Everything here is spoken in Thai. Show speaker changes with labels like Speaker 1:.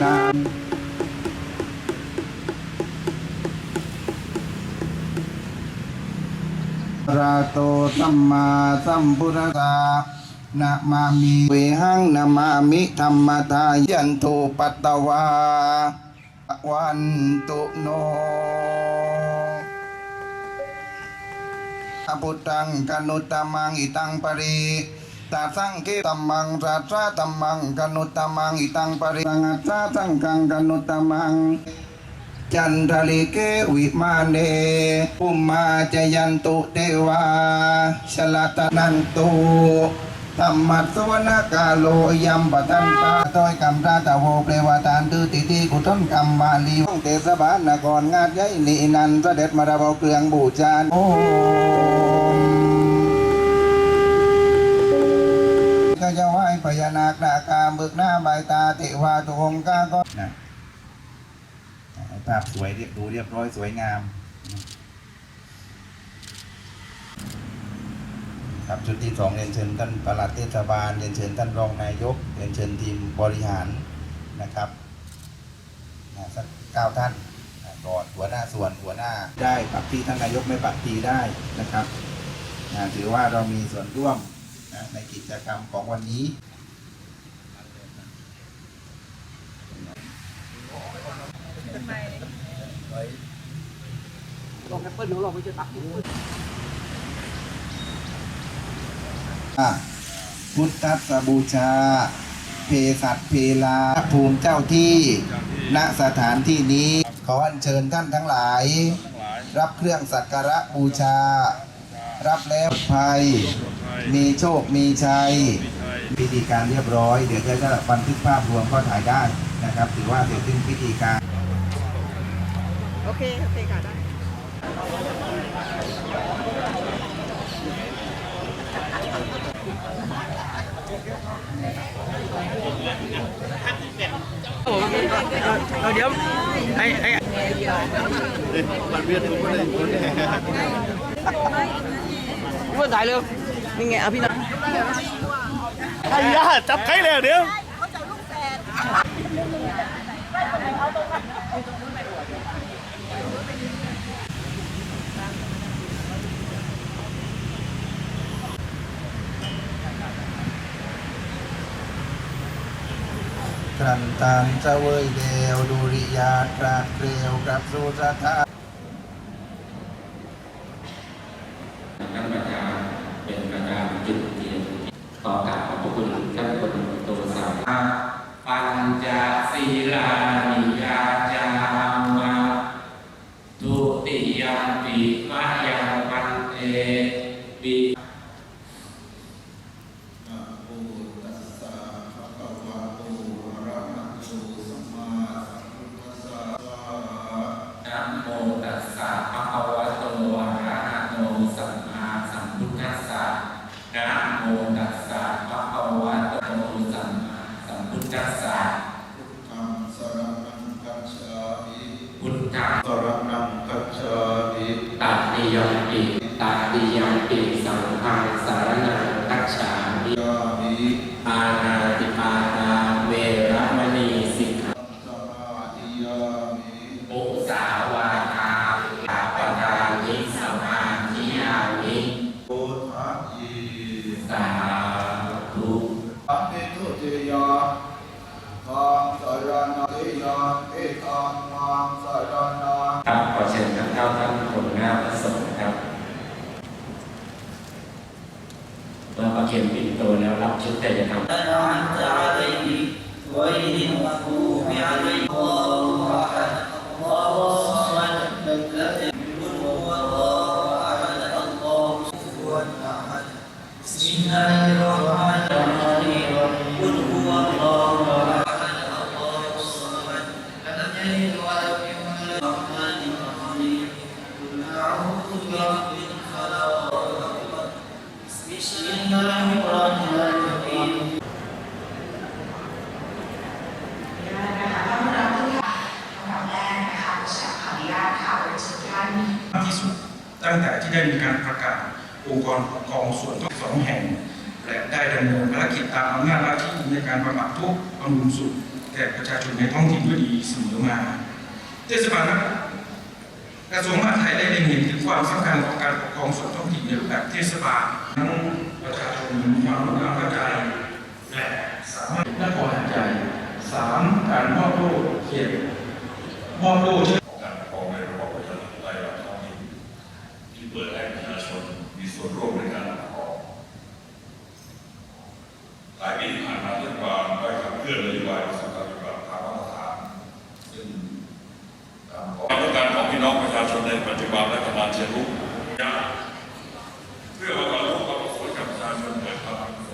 Speaker 1: นาราโตสัมมาสัมพุทธัสสะนะมามิเวหังนะมามิธรรมทายันโทปัตตวาวันตุโนอพุทธังกนุตตมังอิตังปริ ตาสังเกตัมมังสัทธาตัมมังกนุตตมังอิตังปริสังอัสสะสังกังกนุตตมังจันทลิเกวิมาเนปุมมาจยันตุเทวาชลตนันตุธรรมัสวนกาโลยัมปตันตาต้อยกำรมราตะโวเปรวตานตือติติกุทนกรรมมาลีวงเทศบาลนครงาดใหญ่นีนันเสด็จมาระเบาเครื่องบูชาโอ พญานาคนาคาบึกหน้าใบตาเทวาตุองกาก็นะภาพสวยเรียบดูเรียบร้อยสวยงามครับชุดที่สองเรียนเชิญท่านประหลัดเทศบาลเรียนเชิญท่านรองนายกเรียนเชิญทีมบริหารนะครับนะสักเก้าท่านก่อนหัวหน้าส่วนหัวหน้าได้ปรับที่ท่านนายกไม่ปรับทีได้นะครับนะถือว่าเรามีส่วนร่วมนะในกิจกรรมของวันนี้
Speaker 2: ลองแอปเปิลหนูลองไปเจอตัก
Speaker 1: พุทธสบูชา เพสัตเพลาภูมิเจ้าที่ณสถานที่นี้ ขออัญเชิญท่านทั้งหลาย รับเครื่องสักการะบูชา รับแล้วปลอดภัย มีโชคมีชัยพิธีการเรียบร้อย เดี๋ยวจะจะบันทึกภาพรวมก็ถ่ายได้นะครับ ถือว่าเสร็จสิ้นพิธีการ โอเค โอเคค่ะได้
Speaker 2: เอาเดี๋ยวไอ้ไอ้มันเวียนผมก็เลยคนแห่เพื่อนถ่ายเร็วนี่ไงเอาพี่นะไอ้ยาจับใครแล้วเดี๋ยวค
Speaker 1: รันตังเจเวยเดวดุริยาตราเกลียวกับสุสธา
Speaker 3: ท่านประธานเป็นประธานจุดเทียนต่อการขอบพระคุณท่านพลตำรวสามารถปัญจศีลานิยาจามา พุทธัง
Speaker 4: สรณังกัจฉามิ
Speaker 3: ตติยมปิตติยมปิสังฆังสารนังคัจฉามิ
Speaker 4: ยามิ
Speaker 3: อานาติปาตาเวระมณีสิกขา
Speaker 4: สมาธิยามิ
Speaker 3: ปุสาวาทาปาปทานิสมาธิยามิ
Speaker 4: โอทัยยี
Speaker 3: สาธุ
Speaker 4: อันติทุติยาทางสร ณะติยาเอตังมังสรณะ
Speaker 3: ครับขอเชิญท่านเจ้าท่านผลงานประสงค์ครับเมื่อประเคนปิดโตแล้วรับชุดแต่จะทำ
Speaker 5: ที่สุดตั้งแต่ที่ได้มีการประกาศองค์กรปกครองส่วนท้องสองแห่ง และได้ดำเนินภารกิจตามอำนาจหน้าที่ในการบำบัดทุกข์บำรุงสุขแก่ประชาชนในท้องถิ่นด้วยดีเสมอมาเทศบาลนครกระทรวงมหาดไทยได้เล็งเห็นถึงความสำคัญของการปกครองส่วนท้องถิ่นในรูปแบบเทศบาลทั้งประชาชนมีความรู้ความเข้าใจและสามารถน ความลูก
Speaker 6: ของการปกครองในระบอบประชาธิปไตยแบบท้องถิ่นที่เปิดให้ประชาชนมีส่วนร่วมในการปกครองหลายปีผ่านมาที่บาลได้ขับเคลื่อนนโยบายของสถาบันการทางมาตรฐานซึ่งการต้องการของพี่น้องประชาชนในปัจจุบันและกำลังเชียร์ลุก